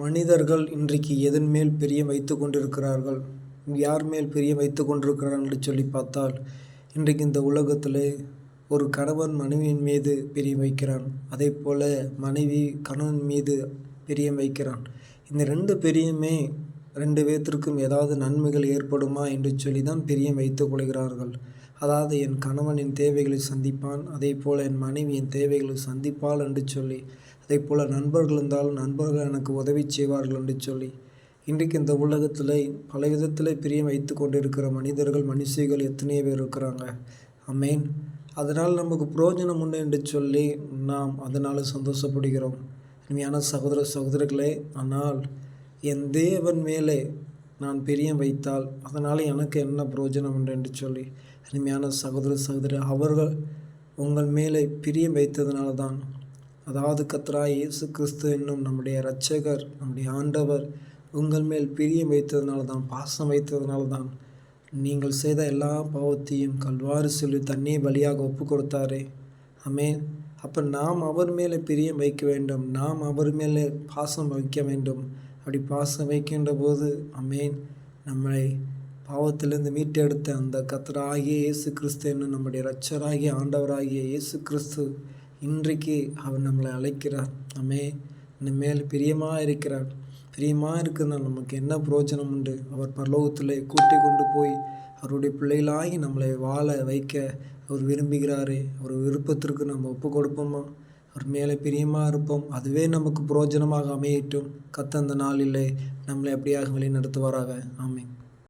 மனிதர்கள் இன்றைக்கு எதன் மேல் பிரியம் வைத்து கொண்டிருக்கிறார்கள்? யார் மேல் பிரியம் வைத்து கொண்டிருக்கிறார்கள் என்று சொல்லி பார்த்தால் இன்றைக்கு இந்த உலகத்தில் ஒரு கணவன் மனைவியின் மீது பிரியம் வைக்கிறான். அதே போல் மனைவி கணவன் மீது பிரியம் வைக்கிறான். இந்த ரெண்டு பிரியமே ரெண்டு பேர்த்திற்கும் ஏதாவது நன்மைகள் ஏற்படுமா என்று சொல்லி தான் பிரியம் வைத்து கொள்கிறார்கள். அதாவது என் கணவன் என் தேவைகளை சந்திப்பான் அதே போல் என் மனைவி என் தேவைகளை சந்திப்பாள் என்று சொல்லி அதே போல் நண்பர்கள் இருந்தாலும் நண்பர்கள் எனக்கு உதவி செய்வார்கள் என்று சொல்லி. இன்றைக்கு இந்த உலகத்தில் பல விதத்தில் பிரியம் வைத்து கொண்டிருக்கிற மனிதர்கள் மனுஷிகள் எத்தனையோ பேர் இருக்கிறாங்க. அமேன் அதனால் நமக்கு புரோஜனம் உண்டு என்று சொல்லி நாம் அதனால் சந்தோஷப்படுகிறோம். இனிமையான சகோதர சகோதரர்களே ஆனால் என் தேவன் மேலே நான் பிரியம் வைத்தால் அதனால் எனக்கு என்ன பிரயோஜனம் என்று சொல்லி அருமையான சகோதர சகோதரி அவர்கள் உங்கள் மேலே பிரியம் வைத்ததுனால தான். அதாவது கத்ரா இயேசு கிறிஸ்து என்னும் நம்முடைய இரட்சகர் நம்முடைய ஆண்டவர் உங்கள் மேல் பிரியம் வைத்ததுனால தான் பாசம் வைத்ததுனால தான். நீங்கள் செய்த எல்லா பாவத்தையும் கல்வாறு சொல்லி தண்ணீர் பலியாக ஒப்பு கொடுத்தாரே அமேன் அப்போ நாம் அவர் மேலே பிரியம் வைக்க வேண்டும். நாம் அவர் மேலே பாசம் வைக்க வேண்டும். அப்படி பாசம் வைக்கின்ற போது அமேன் நம்மளை பாவத்திலிருந்து மீட்டெடுத்த அந்த கத்தராகிய இயேசு கிறிஸ்துன்னு நம்முடைய ரச்சராகிய ஆண்டவராகிய இயேசு கிறிஸ்து இன்றைக்கு அவர் நம்மளை அழைக்கிறார். நம்மே நம்ம மேல் பிரியமாக இருக்கிறார் பிரியமாக இருக்கிறதுனால நமக்கு என்ன பிரயோஜனம் உண்டு? அவர் பரலோகத்தில் கூட்டி கொண்டு போய் அவருடைய பிள்ளைகளாகி நம்மளை வாழ வைக்க அவர் விரும்புகிறாரே. அவர் விருப்பத்திற்கு நம்ம ஒப்பு கொடுப்போமா? அவர் மேலே பிரியமாக இருப்போம். அதுவே நமக்கு புரோஜனமாக அமையட்டும். கத்த அந்த நாளிலே நம்மளை எப்படியாக வழி நடத்துவாராக ஆமேன்.